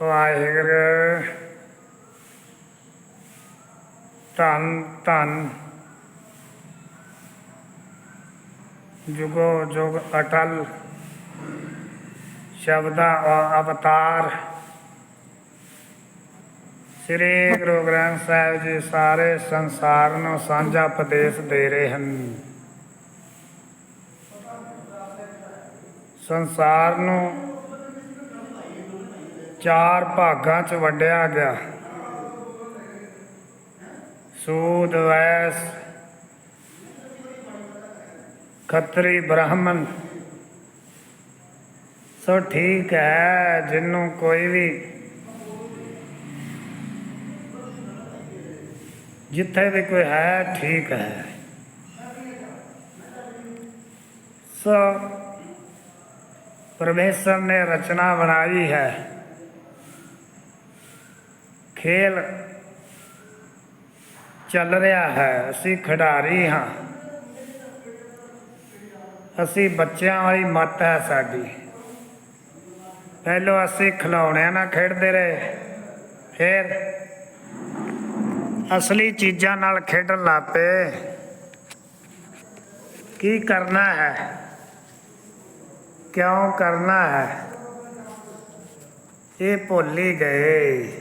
ਵਾਹਿਗੁਰੂ। ਧੰਨ ਧੰਨ। ਜੁਗੋ ਜੁਗ ਅਟਲ। ਸ਼ਬਦਾ ਅਵਤਾਰ। ਸ੍ਰੀ ਗੁਰੂ ਗ੍ਰੰਥ ਸਾਹਿਬ ਜੀ ਸਾਰੇ ਸੰਸਾਰ ਨੂੰ ਸਾਂਝਾ ਉਪਦੇਸ਼ ਦੇ ਰਹੇ ਹਨ। ਸੰਸਾਰ ਨੂੰ ਚਾਰ ਭਾਗਾਂ 'ਚ ਵੰਡਿਆ ਗਿਆ। ਸੂਦ, ਵੈਸ, ਖੱਤਰੀ, ਬ੍ਰਾਹਮਣ। ਸੋ ਠੀਕ ਹੈ ਜਿਹਨੂੰ ਕੋਈ ਵੀ ਜਿੱਥੇ ਵੀ ਕੋਈ ਹੈ, ਠੀਕ ਹੈ। ਸੋ ਪਰਮੇਸ਼ਰ ਨੇ ਰਚਨਾ ਬਣਾਈ ਹੈ। ਖੇਲ ਚੱਲ ਰਿਹਾ ਹੈ। ਅਸੀਂ ਖਿਡਾਰੀ ਹਾਂ। ਅਸੀਂ ਬੱਚਿਆਂ ਵਾਲੀ ਮੱਤ ਹੈ ਸਾਡੀ। ਪਹਿਲੋਂ ਅਸੀਂ ਖਿਡੌਣਿਆਂ ਨਾਲ ਖੇਡਦੇ ਰਹੇ। ਫਿਰ ਅਸਲੀ ਚੀਜ਼ਾਂ ਨਾਲ ਖੇਡਣ ਲੱਗ ਪਏ। ਕੀ ਕਰਨਾ ਹੈ? ਕਿਉਂ ਕਰਨਾ ਹੈ? ਇਹ ਭੁੱਲ ਹੀ ਗਏ।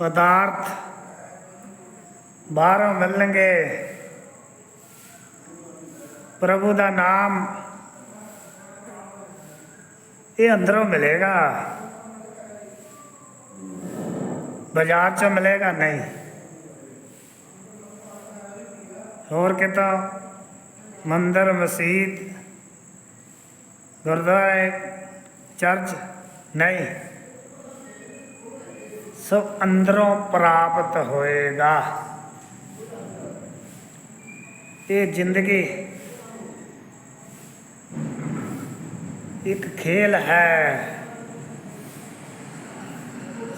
ਪਦਾਰਥ ਬਾਹਰੋਂ ਮਿਲਣਗੇ। ਪ੍ਰਭੂ ਦਾ ਨਾਮ ਇਹ ਅੰਦਰੋਂ ਮਿਲੇਗਾ। ਬਾਜ਼ਾਰ ਚੋਂ ਮਿਲੇਗਾ ਨਹੀਂ। ਹੋਰ ਕਿਤੋਂ? ਮੰਦਰ, ਮਸਜਿਦ, ਗੁਰਦੁਆਰੇ, ਚਰਚ ਨਹੀਂ। ਸਭ ਅੰਦਰੋਂ ਪ੍ਰਾਪਤ ਹੋਏਗਾ। ਇਹ ਜ਼ਿੰਦਗੀ ਇੱਕ ਖੇਲ ਹੈ।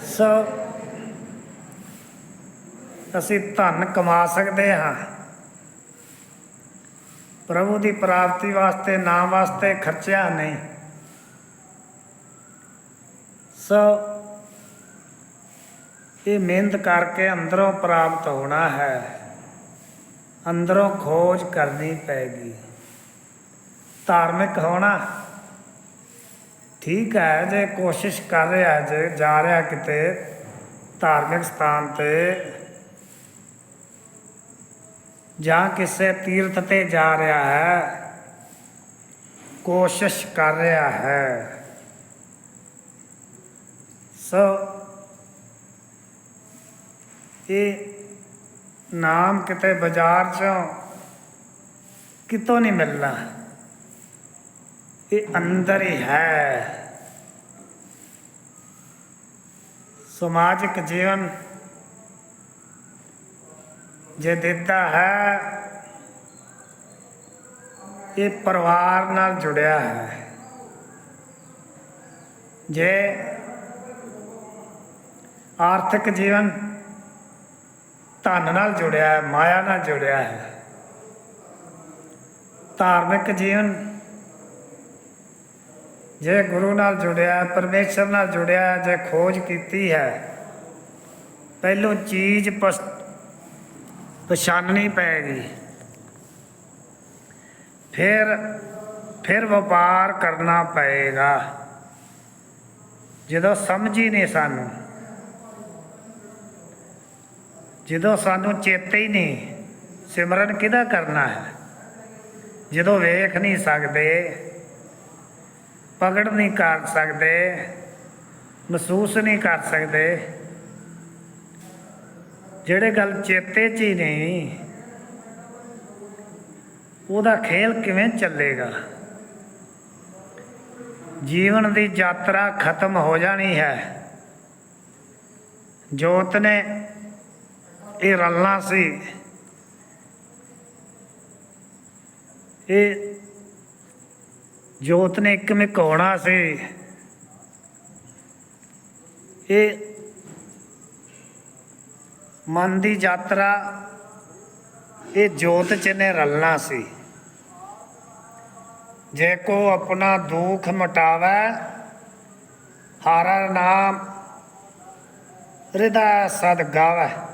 ਸੋ ਅਸੀਂ ਧਨ ਕਮਾ ਸਕਦੇ ਹਾਂ। ਪ੍ਰਭੂ ਦੀ ਪ੍ਰਾਪਤੀ ਵਾਸਤੇ, ਨਾਮ ਵਾਸਤੇ ਖਰਚਿਆ ਨਹੀਂ। ਸੋ ਇਹ ਮਿਹਨਤ ਕਰਕੇ ਅੰਦਰੋਂ ਪ੍ਰਾਪਤ ਹੋਣਾ ਹੈ। ਅੰਦਰੋਂ ਖੋਜ ਕਰਨੀ ਪੈਗੀ। ਧਾਰਮਿਕ ਹੋਣਾ। ਠੀਕ ਹੈ, ਜੇ ਕੋਸ਼ਿਸ਼ ਕਰ ਰਿਹਾ, ਜੇ ਜਾ ਰਿਹਾ ਕਿਤੇ ਧਾਰਮਿਕ ਸਥਾਨ ਤੇ ਜਾਂ ਕਿਸੇ ਤੀਰਥ ਤੇ ਜਾ ਰਿਹਾ ਹੈ, ਕੋਸ਼ਿਸ਼ ਕਰ ਰਿਹਾ ਹੈ। ਸੋ ਇਹ ਨਾਮ ਕਿਤੇ ਬਾਜ਼ਾਰ ਚੋਂ ਕਿਤੋਂ ਨਹੀਂ ਮਿਲਣਾ। ਇਹ ਅੰਦਰ ਹੀ ਹੈ। ਸਮਾਜਿਕ ਜੀਵਨ ਜੇ ਦਿੱਤਾ ਹੈ, ਇਹ ਪਰਿਵਾਰ ਨਾਲ ਜੁੜਿਆ ਹੈ। ਜੇ ਆਰਥਿਕ ਜੀਵਨ ਧਨ ਨਾਲ ਜੁੜਿਆ ਹੈ, ਮਾਇਆ ਨਾਲ ਜੁੜਿਆ ਹੈ। ਧਾਰਮਿਕ ਜੀਵਨ ਜੇ ਗੁਰੂ ਨਾਲ ਜੁੜਿਆ ਹੈ, ਪਰਮੇਸ਼ਰ ਨਾਲ ਜੁੜਿਆ ਹੈ, ਜੇ ਖੋਜ ਕੀਤੀ ਹੈ, ਪਹਿਲੋਂ ਚੀਜ਼ ਪਸ ਪਛਾਨਣੀ ਪਏਗੀ ਫਿਰ ਫਿਰ ਵਪਾਰ ਕਰਨਾ ਪਏਗਾ। ਜਦੋਂ ਸਮਝ ਹੀ ਨਹੀਂ ਸਾਨੂੰ ਜਦੋਂ ਸਾਨੂੰ ਚੇਤੇ ਹੀ ਨਹੀਂ, ਸਿਮਰਨ ਕਿਹਦਾ ਕਰਨਾ ਹੈ? ਜਦੋਂ ਵੇਖ ਨਹੀਂ ਸਕਦੇ, ਪਕੜ ਨਹੀਂ ਕਰ ਸਕਦੇ, ਮਹਿਸੂਸ ਨਹੀਂ ਕਰ ਸਕਦੇ, ਜਿਹੜੇ ਗੱਲ ਚੇਤੇ 'ਚ ਹੀ ਨਹੀਂ, ਉਹਦਾ ਖੇਲ ਕਿਵੇਂ ਚੱਲੇਗਾ? ਜੀਵਨ ਦੀ ਯਾਤਰਾ ਖਤਮ ਹੋ ਜਾਣੀ ਹੈ। ਜੋਤ ਨੇ ਇਹ ਰਲਣਾ ਸੀ। ਇਹ ਜੋਤ ਨੇ ਇੱਕ ਮਿਕ ਸੀ। ਇਹ ਮਨ ਦੀ ਯਾਤਰਾ, ਇਹ ਜੋਤ ਚ ਨੇ ਰਲਣਾ ਸੀ। ਜੇ ਕੋ ਆਪਣਾ ਦੁੱਖ ਮਟਾਵੇ ਹਾਰਾ ਨਾਮ ਹਿਰਦਾ ਸਦ ਗਾਵੈ।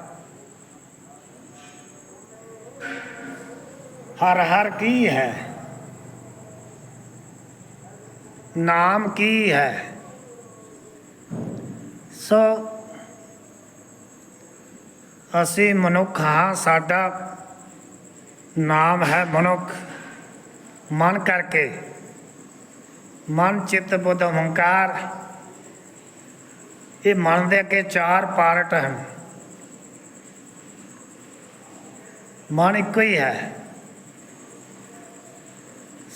ਹਰ ਹਰ ਕੀ ਹੈ ਨਾਮ ਕੀ ਹੈ ਸੋ ਅਸੀਂ ਮਨੁੱਖ ਹਾਂ ਸਾਡਾ ਨਾਮ ਹੈ ਮਨੁੱਖ ਮਨ ਕਰਕੇ ਮਨ ਚਿੱਤ ਬੁੱਧ ਹੰਕਾਰ ਇਹ ਮਨ ਦੇ ਅੱਗੇ ਚਾਰ ਪਾਰਟ ਹਨ ਮਨ ਇੱਕੋ ਹੀ ਹੈ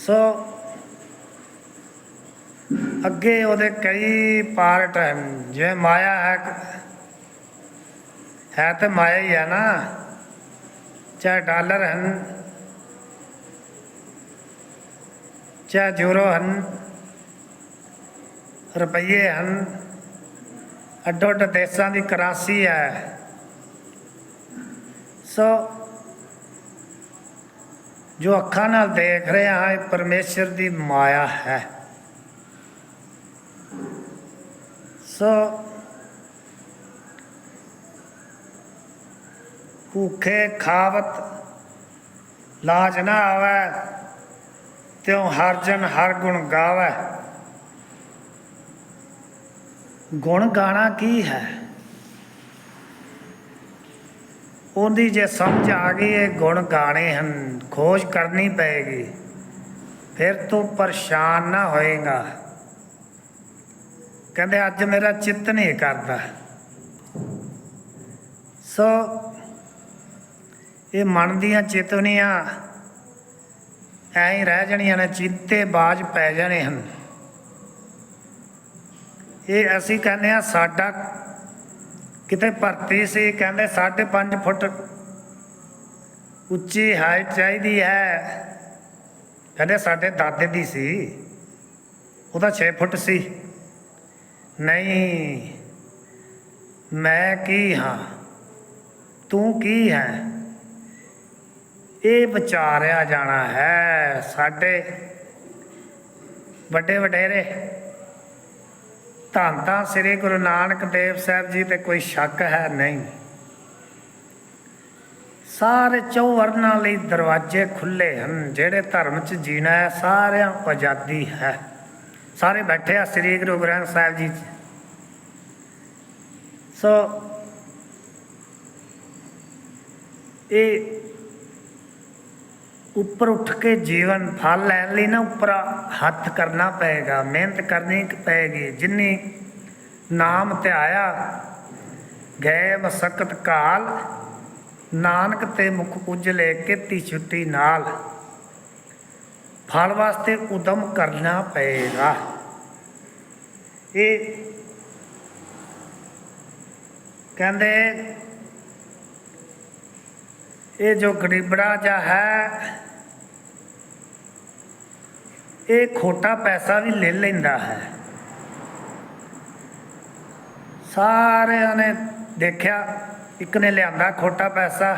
ਸੋ ਅੱਗੇ ਉਹਦੇ ਕਈ ਪਾਰਟ ਹਨ ਜਿਵੇਂ ਮਾਇਆ ਹੈ ਹੈ ਤਾਂ ਮਾਇਆ ਹੀ ਹੈ ਨਾ। ਚਾਹੇ ਡਾਲਰ ਹਨ, ਚਾਹੇ ਯੂਰੋ ਹਨ, ਰੁਪਈਏ ਹਨ ਅੱਡੋ ਅੱਡ ਦੇਸ਼ਾਂ ਦੀ ਕਰਾਸੀ ਹੈ। ਸੋ ਜੋ ਅੱਖਾਂ ਨਾਲ ਦੇਖ ਰਿਹਾ ਹਾਂ, ਇਹ ਪਰਮੇਸ਼ਰ ਦੀ ਮਾਇਆ ਹੈ। ਸੋ ਭੁੱਖੇ ਖਾਵਤ ਲਾਜ ਨਾ ਆਵੈ, ਤਿਉ ਹਰ ਜਨ ਹਰ ਗੁਣ ਗਾਵੈ। ਗੁਣ ਗਾਣਾ ਕੀ ਹੈ? ਉਹਦੀ ਜੇ ਸਮਝ ਆ ਗਈ, ਇਹ ਗੁਣ ਗਾਣੇ ਹਨ, ਖੋਜ ਕਰਨੀ ਪਏਗੀ। ਫਿਰ ਤੂੰ ਪਰੇਸ਼ਾਨ ਨਾ ਹੋਏਗਾ। ਕਹਿੰਦੇ, ਅੱਜ ਮੇਰਾ ਚਿੱਤ ਨਹੀਂ ਕਰਦਾ। ਸੋ, ਇਹ ਮਨ ਦੀਆਂ ਚੇਤਵਨੀਆਂ ਐਂ ਰਹਿ ਜਾਣੀਆਂ ਨੇ, ਚਿੰਤੇ ਬਾਜ ਪੈ ਜਾਣੇ ਹਨ। ਇਹ ਅਸੀਂ ਕਹਿੰਦੇ ਆ ਸਾਡਾ ਕਿਤੇ ਭਰਤੀ ਸੀ, ਕਹਿੰਦੇ 5.5 ਫੁੱਟ ਉੱਚੀ ਹਾਈਟ ਚਾਹੀਦੀ ਹੈ। ਕਹਿੰਦੇ ਸਾਡੇ ਦਾਦੇ ਦੀ ਸੀ, ਉਹਦਾ 6 ਫੁੱਟ ਸੀ। ਨਹੀਂ, ਮੈਂ ਕੀ ਹਾਂ? ਤੂੰ ਕੀ ਹੈ? ਇਹ ਵਿਚਾਰਿਆ ਜਾਣਾ ਹੈ ਸਾਡੇ ਵੱਡੇ ਵਡੇਰੇ। ਧੰਨ ਤਾਂ ਸ੍ਰੀ ਗੁਰੂ ਨਾਨਕ ਦੇਵ ਸਾਹਿਬ ਜੀ ਤੇ ਕੋਈ ਸ਼ੱਕ ਹੈ ਨਹੀਂ। ਸਾਰੇ ਚੌ ਵਰਨਾਂ ਲਈ ਦਰਵਾਜ਼ੇ ਖੁੱਲੇ ਹਨ, ਜਿਹੜੇ ਧਰਮ 'ਚ ਜੀਣਾ ਹੈ, ਸਾਰਿਆਂ ਨੂੰ ਆਜ਼ਾਦੀ ਹੈ। ਸਾਰੇ ਬੈਠੇ ਆ ਸ੍ਰੀ ਗੁਰੂ ਗ੍ਰੰਥ ਸਾਹਿਬ ਜੀ ਸੋ, ਇਹ ਉੱਪਰ ਉੱਠ ਕੇ ਜੀਵਨ ਫਲ ਲੈਣ ਲਈ ਨਾ ਉੱਪਰ ਹੱਥ ਕਰਨਾ ਪਏਗਾ, ਮਿਹਨਤ ਕਰਨੀ ਪਏਗੀ। ਜਿੰਨੀ ਨਾਮ ਧਿਆਇਆ ਗਏ ਮਸਕਤ ਕਾਲ, ਨਾਨਕ ਤੇ ਮੁਖ ਕੇ ਤੀ ਛੁੱਟੀ ਨਾਲ ਫਲ ਵਾਸਤੇ ਉਦਮ ਕਰਨਾ ਪਏਗਾ। ਇਹ ਕਹਿੰਦੇ ਇਹ ਜੋ ਗਰੀਬੜਾ ਜਾ ਹੈ, ਇਹ ਖੋਟਾ ਪੈਸਾ ਵੀ ਲੈ ਲੈਂਦਾ ਹੈ। ਸਾਰਿਆਂ ਨੇ ਦੇਖਿਆ, ਇੱਕ ਨੇ ਲਿਆਂਦਾ ਖੋਟਾ ਪੈਸਾ।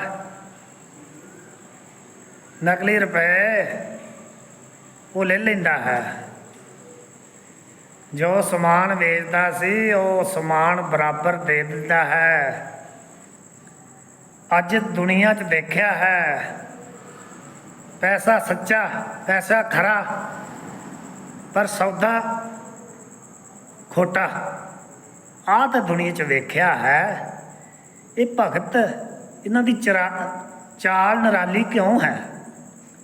ਨਕਲੀ ਰੁਪਏ ਉਹ ਲੈ ਲੈਂਦਾ ਹੈ। ਜੋ ਸਮਾਨ ਵੇਚਦਾ ਸੀ, ਉਹ ਸਮਾਨ ਬਰਾਬਰ ਦੇ ਦਿੰਦਾ ਹੈ। ਅੱਜ ਦੁਨੀਆ 'ਚ ਦੇਖਿਆ ਹੈ। ਪੈਸਾ ਸੱਚਾ, ਪੈਸਾ ਖਰਾ, ਪਰ ਸੌਦਾ ਖੋਟਾ। ਆਹ ਤਾਂ ਦੁਨੀਆ 'ਚ ਵੇਖਿਆ ਹੈ। ਇਹ ਭਗਤ ਇਹਨਾਂ ਦੀ ਚਰਾ, ਚਾਲ ਨਰਾਲੀ ਕਿਉਂ ਹੈ?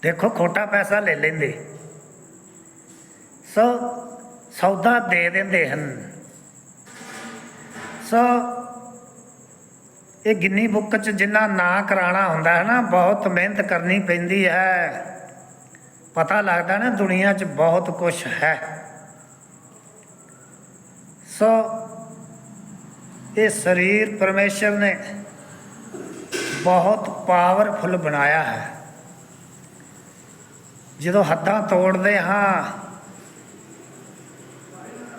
ਦੇਖੋ, ਖੋਟਾ ਪੈਸਾ ਲੈ ਲੈਂਦੇ। ਸੋ, ਸੌਦਾ ਦੇ ਦਿੰਦੇ ਹਨ। ਸੋ ਇਹ ਗਿੰਨੀ ਬੁੱਕ 'ਚ ਜਿੰਨਾ ਨਾਂ ਕਰਾਣਾ ਹੁੰਦਾ ਹੈ ਨਾ, ਬਹੁਤ ਮਿਹਨਤ ਕਰਨੀ ਪੈਂਦੀ ਹੈ। ਪਤਾ ਲੱਗਦਾ ਨਾ ਦੁਨੀਆ 'ਚ ਬਹੁਤ ਕੁਝ ਹੈ। ਸੋ ਇਹ ਸਰੀਰ ਪਰਮੇਸ਼ਰ ਨੇ ਬਹੁਤ ਪਾਵਰਫੁਲ ਬਣਾਇਆ ਹੈ। ਜਦੋਂ ਹੱਦਾਂ ਤੋੜਦੇ ਹਾਂ,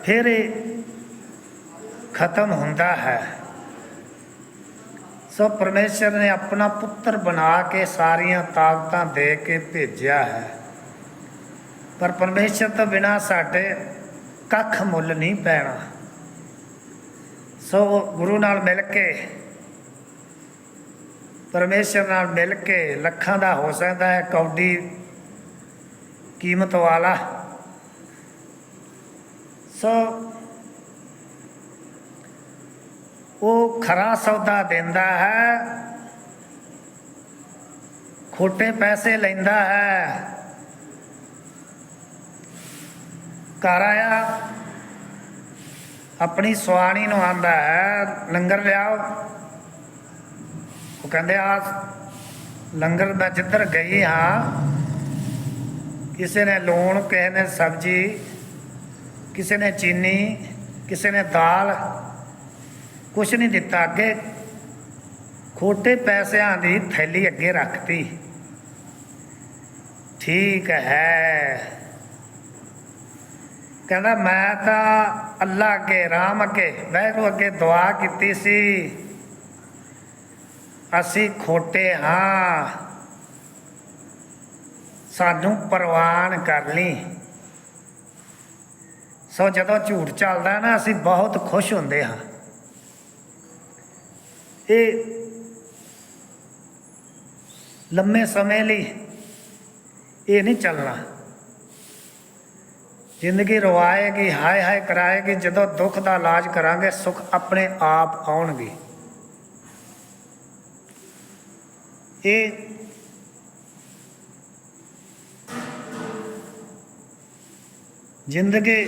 ਫਿਰ ਇਹ ਖਤਮ ਹੁੰਦਾ ਹੈ। ਸੋ ਪਰਮੇਸ਼ਰ ਨੇ ਆਪਣਾ ਪੁੱਤਰ ਬਣਾ ਕੇ ਸਾਰੀਆਂ ਤਾਕਤਾਂ ਦੇ ਕੇ ਭੇਜਿਆ ਹੈ। ਪਰ ਪਰਮੇਸ਼ਰ ਤੋਂ ਬਿਨਾ ਸਾਡੇ ਕੱਖ ਮੁੱਲ ਨਹੀਂ ਪੈਣਾ। ਸੋ ਗੁਰੂ ਨਾਲ ਮਿਲ ਕੇ, ਪਰਮੇਸ਼ਰ ਨਾਲ ਮਿਲ ਕੇ ਲੱਖਾਂ ਦਾ ਹੋ ਸਕਦਾ ਹੈ, ਕੌਡੀ ਕੀਮਤ ਵਾਲਾ। ਸੋ ਉਹ ਖਰਾ ਸੌਦਾ ਦਿੰਦਾ ਹੈ। ਖੋਟੇ ਪੈਸੇ ਲੈਂਦਾ ਹੈ। ਘਰ ਆਇਆ, ਆਪਣੀ ਸੁਆਣੀ ਨੂੰ ਆਂਦਾ ਹੈ, ਲੰਗਰ ਲਿਆਓ। ਉਹ ਕਹਿੰਦੇ, ਆ ਲੰਗਰ ਦਾ ਜਿੱਧਰ ਗਈ ਹਾਂ, ਕਿਸੇ ਨੇ ਲੂਣ, ਕਿਸੇ ਨੇ ਸਬਜ਼ੀ, ਕਿਸੇ ਨੇ ਚੀਨੀ, ਕਿਸੇ ਨੇ ਦਾਲ ਕੁਛ ਨਹੀਂ ਦਿੱਤਾ। ਅੱਗੇ ਖੋਟੇ ਪੈਸਿਆਂ ਦੀ ਥੈਲੀ ਅੱਗੇ ਰੱਖਤੀ। ਠੀਕ ਹੈ। ਕਹਿੰਦਾ, ਮੈਂ ਤਾਂ ਅੱਲਾ ਅੱਗੇ, ਰਾਮ ਅੱਗੇ ਵੈਰੂ ਅੱਗੇ ਦੁਆ ਕੀਤੀ ਸੀ। ਅਸੀਂ ਖੋਟੇ ਹਾਂ। ਸਾਨੂੰ ਪ੍ਰਵਾਨ ਕਰ ਲਈ। ਸੋ ਜਦੋਂ ਝੂਠ ਚੱਲਦਾ ਨਾ, ਅਸੀਂ ਬਹੁਤ ਖੁਸ਼ ਹੁੰਦੇ ਹਾਂ। ਇਹ ਲੰਮੇ ਸਮੇਂ ਲਈ ਇਹ ਨਹੀਂ ਚੱਲਣਾ। ਜ਼ਿੰਦਗੀ ਰਵਾਏਗੀ, ਹਾਏ ਹਾਏ ਕਰਾਏਗੀ, ਜਦੋਂ ਦੁੱਖ ਦਾ ਇਲਾਜ ਕਰਾਂਗੇ, ਸੁੱਖ ਆਪਣੇ ਆਪ ਆਉਣਗੇ। ਇਹ ਜ਼ਿੰਦਗੀ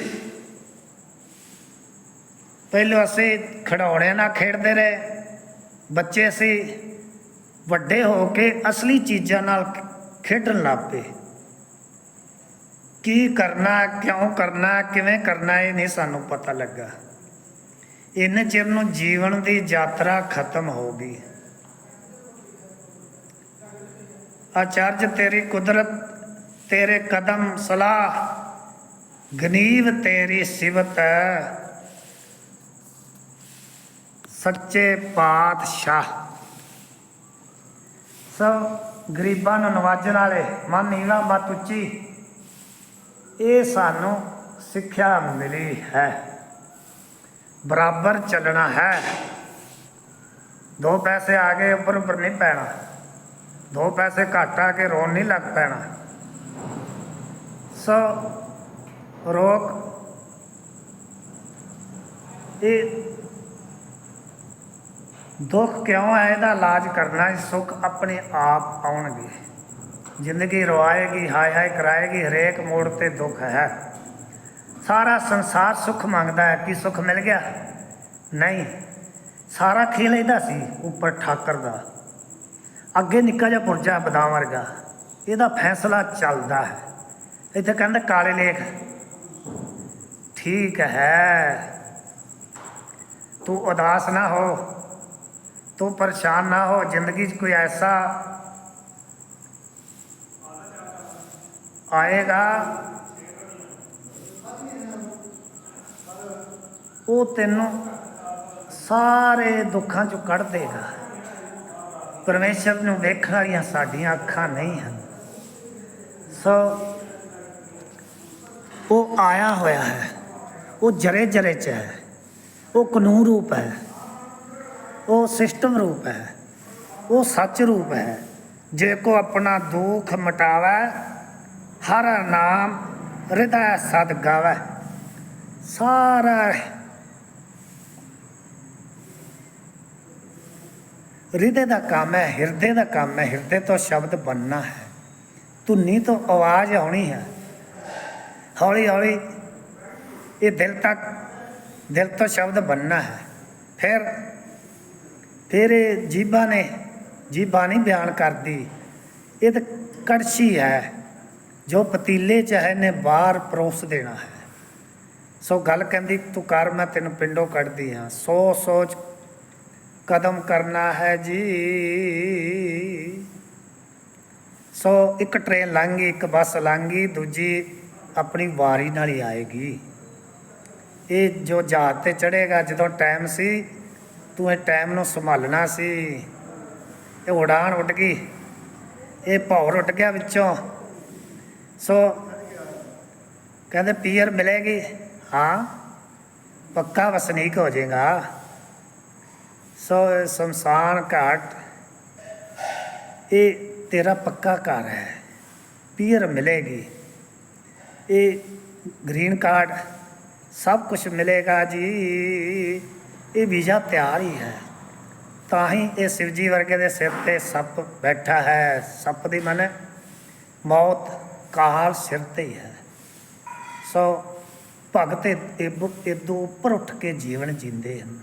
ਪਹਿਲਾਂ ਅਸੀਂ ਖਿਡੌਣੇ ਨਾਲ ਖੇਡਦੇ ਰਹੇ। ਬੱਚੇ ਸੀ ਵੱਡੇ ਹੋ ਕੇ ਅਸਲੀ ਚੀਜ਼ਾਂ ਨਾਲ ਖੇਡਣ ਲੱਗ ਪਏ। ਕੀ ਕਰਨਾ, ਕਿਉਂ ਕਰਨਾ, ਕਿਵੇਂ ਕਰਨਾ ਇਹ ਨਹੀਂ ਸਾਨੂੰ ਪਤਾ ਲੱਗਾ। ਇੰਨੇ ਚਿਰ ਨੂੰ ਜੀਵਨ ਦੀ ਯਾਤਰਾ ਖਤਮ ਹੋ ਗਈ। ਆਚਾਰਜ, ਤੇਰੀ ਕੁਦਰਤ, ਤੇਰੇ ਕਦਮ, ਸਲਾਹ, ਗਨੀਵ ਤੇਰੀ ਸਿਵਤ ਸੱਚੇ ਪਾਤਸ਼ਾਹ। ਸਭ ਗਰੀਬਾਂ ਨੂੰ ਨਵਾਜਣ ਵਾਲੇ, ਮਨ ਨੀਵਾ ਮਤ ਉੱਚੀ। ਇਹ ਸਾਨੂੰ ਸਿੱਖਿਆ ਮਿਲੀ ਹੈ। ਬਰਾਬਰ ਚੱਲਣਾ ਹੈ। ਦੋ ਪੈਸੇ ਆ ਗਏ, ਉੱਪਰ ਉੱਪਰ ਨਹੀਂ ਪੈਣਾ। ਦੋ ਪੈਸੇ ਘੱਟ ਆ ਕੇ ਰੋਣ ਨਹੀਂ ਲੱਗ ਪੈਣਾ। ਸੋ ਰੋਕ, ਇਹ ਦੁੱਖ ਕਿਉਂ ਹੈ? ਇਹਦਾ ਇਲਾਜ ਕਰਨਾ ਹੈ ਸੁੱਖ ਆਪਣੇ ਆਪ ਆਉਣਗੇ। ਜ਼ਿੰਦਗੀ ਰਵਾਏਗੀ ਹਾਏ ਹਾਏ ਕਰਾਏਗੀ, ਹਰੇਕ ਮੋੜ ਤੇ ਦੁੱਖ ਹੈ। ਸਾਰਾ ਸੰਸਾਰ ਸੁੱਖ ਮੰਗਦਾ ਹੈ, ਕਿ ਸੁੱਖ ਮਿਲ ਗਿਆ? ਨਹੀਂ। ਸਾਰਾ ਖੇਲ ਇਹਦਾ ਸੀ, ਉੱਪਰ ਠਾਕਰ ਦਾ। ਅੱਗੇ ਨਿੱਕਾ ਜਿਹਾ ਪੁਰਜਾ ਬਦਾਮ ਵਰਗਾ। ਇਹਦਾ ਫੈਸਲਾ ਚੱਲਦਾ ਹੈ। ਇੱਥੇ ਕਹਿੰਦਾ ਕਾਲੇ ਲੇਖ, ਠੀਕ ਹੈ। ਤੂੰ ਉਦਾਸ ਨਾ ਹੋ। ਤੂੰ ਪਰੇਸ਼ਾਨ ਨਾ ਹੋ, ਜ਼ਿੰਦਗੀ 'ਚ ਕੋਈ ਐਸਾ ਆਏਗਾ ਉਹ ਤੈਨੂੰ ਸਾਰੇ ਦੁੱਖਾਂ 'ਚੋਂ ਕੱਢ ਦੇਗਾ। ਪਰਮੇਸ਼ਰ ਨੂੰ ਵੇਖਣ ਵਾਲੀਆਂ ਸਾਡੀਆਂ ਅੱਖਾਂ ਨਹੀਂ ਹਨ। ਸੋ ਉਹ ਆਇਆ ਹੋਇਆ ਹੈ। ਉਹ ਜਰੇ ਜਰੇ ਚ ਹੈ। ਉਹ ਕਾਨੂੰਨ ਰੂਪ ਹੈ। ਉਹ ਸਿਸਟਮ ਰੂਪ ਹੈ, ਉਹ ਸੱਚ ਰੂਪ ਹੈ। ਜੇ ਕੋ ਆਪਣਾ ਦੁੱਖ ਮਟਾਵੈ, ਹਰ ਨਾਮ ਹਿਰਦੈ ਸਦ ਗਾਵੈ। ਸਾਰਾ ਹਿਰਦੇ ਦਾ ਕੰਮ ਹੈ, ਹਿਰਦੇ ਦਾ ਕੰਮ ਹੈ, ਹਿਰਦੇ ਤੋਂ ਸ਼ਬਦ ਬਣਨਾ ਹੈ। ਧੁਨੀ ਤੋਂ ਆਵਾਜ਼ ਆਉਣੀ ਹੈ। ਹੌਲੀ ਹੌਲੀ ਇਹ ਦਿਲ ਤੱਕ, ਦਿਲ ਤੋਂ ਸ਼ਬਦ ਬਣਨਾ ਹੈ। ਫਿਰ ਫਿਰ ਇਹ ਜੀਭਾਂ ਨੇ, ਜੀਬਾਂ ਨਹੀਂ ਬਿਆਨ ਕਰਦੀ। ਇਹ ਤਾਂ ਕੜਛੀ ਹੈ, ਜੋ ਪਤੀਲੇ ਚ ਹੈ ਨੇ ਬਾਹਰ ਪਰੋਸ ਦੇਣਾ ਹੈ। ਸੋ ਗੱਲ ਕਹਿੰਦੀ, ਤੂੰ ਕਰ, ਮੈਂ ਤੈਨੂੰ ਪਿੰਡੋਂ ਕੱਢਦੀ ਹਾਂ। ਸੋ ਸੋਚ ਕਦਮ ਕਰਨਾ ਹੈ ਜੀ। ਸੋ ਇੱਕ ਟ੍ਰੇਨ ਲੰਘੀ, ਇੱਕ ਬੱਸ ਲੰਘੀ, ਦੂਜੀ ਆਪਣੀ ਵਾਰੀ ਨਾਲ ਹੀ ਆਏਗੀ। ਇਹ ਜੋ ਜਹਾਜ਼ ਤੇ ਚੜੇਗਾ ਜਦੋਂ ਟਾਈਮ ਸੀ ਤੂੰ ਇਹ ਟਾਈਮ ਨੂੰ ਸੰਭਾਲਣਾ ਸੀ। ਇਹ ਉਡਾਨ ਉੱਡ ਗਈ। ਇਹ ਭੌਰ ਉੱਡ ਗਿਆ ਵਿੱਚੋਂ। ਸੋ ਕਹਿੰਦੇ ਪੀਅਰ ਮਿਲੇਗੀ? ਹਾਂ, ਪੱਕਾ ਵਸਨੀਕ ਹੋ ਜਾਏਗਾ। ਸੋ ਇਹ ਸ਼ਮਸ਼ਾਨ ਘਾਟ, ਇਹ ਤੇਰਾ ਪੱਕਾ ਘਰ ਹੈ। ਪੀਅਰ ਮਿਲੇਗੀ। ਇਹ ਗ੍ਰੀਨ ਕਾਰਡ ਸਭ ਕੁਝ ਮਿਲੇਗਾ ਜੀ। ਇਹ ਵੀਜ਼ਾ ਤਿਆਰ ਹੀ ਹੈ। ਤਾਂ ਹੀ ਇਹ ਸ਼ਿਵਜੀ ਵਰਗੇ ਦੇ ਸਿਰ ਤੇ ਸੱਪ ਬੈਠਾ ਹੈ। ਸੱਪ ਦੀ ਮਨ ਮੌਤ ਕਾਲ ਸਿਰ ਤੇ ਹੀ ਹੈ। ਸੋ ਭਗਤ ਇਹ ਇਦੋਂ ਉੱਪਰ ਉੱਠ ਕੇ ਜੀਵਨ ਜੀਂਦੇ ਹਨ।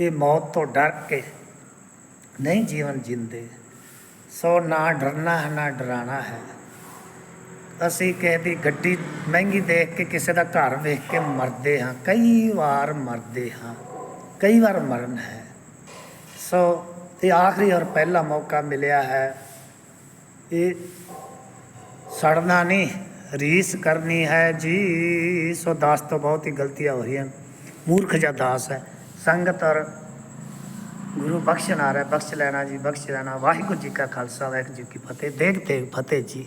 ਇਹ ਮੌਤ ਤੋਂ ਡਰ ਕੇ ਨਹੀਂ ਜੀਵਨ ਜੀਂਦੇ। ਸੋ ਨਾ ਡਰਨਾ ਹੈ, ਨਾ ਡਰਾਣਾ ਹੈ। ਅਸੀਂ ਕਿਸੇ ਦੀ ਗੱਡੀ ਮਹਿੰਗੀ ਦੇਖ ਕੇ ਕਿਸੇ ਦਾ ਘਰ ਵੇਖ ਕੇ ਮਰਦੇ ਹਾਂ। ਕਈ ਵਾਰ ਮਰਦੇ ਹਾਂ। ਕਈ ਵਾਰ ਮਰਨ ਹੈ। ਸੋ ਇਹ ਆਖਰੀ ਔਰ ਪਹਿਲਾ ਮੌਕਾ ਮਿਲਿਆ ਹੈ। ਇਹ ਸੜਨਾ ਨਹੀਂ, ਰੀਸ ਕਰਨੀ ਹੈ। ਜੀ, ਸੋ ਦਾਸ ਤੋਂ ਬਹੁਤ ਹੀ ਗਲਤੀਆਂ ਹੋ ਰਹੀਆਂ। ਮੂਰਖ ਜਿਹਾ ਦਾਸ ਹੈ। ਸੰਗਤ ਔਰ ਗੁਰੂ ਬਖਸ਼ਣ ਆ ਰਿਹਾ, ਬਖਸ਼ ਲੈਣਾ ਜੀ, ਬਖਸ਼ ਲੈਣਾ। ਵਾਹਿਗੁਰੂ ਜੀ ਕਾ ਖਾਲਸਾ, ਵਾਹਿਗੁਰੂ ਜੀ ਕੀ ਫਤਿਹ। ਦੇਖ ਤੇ ਫਤਿਹ ਜੀ।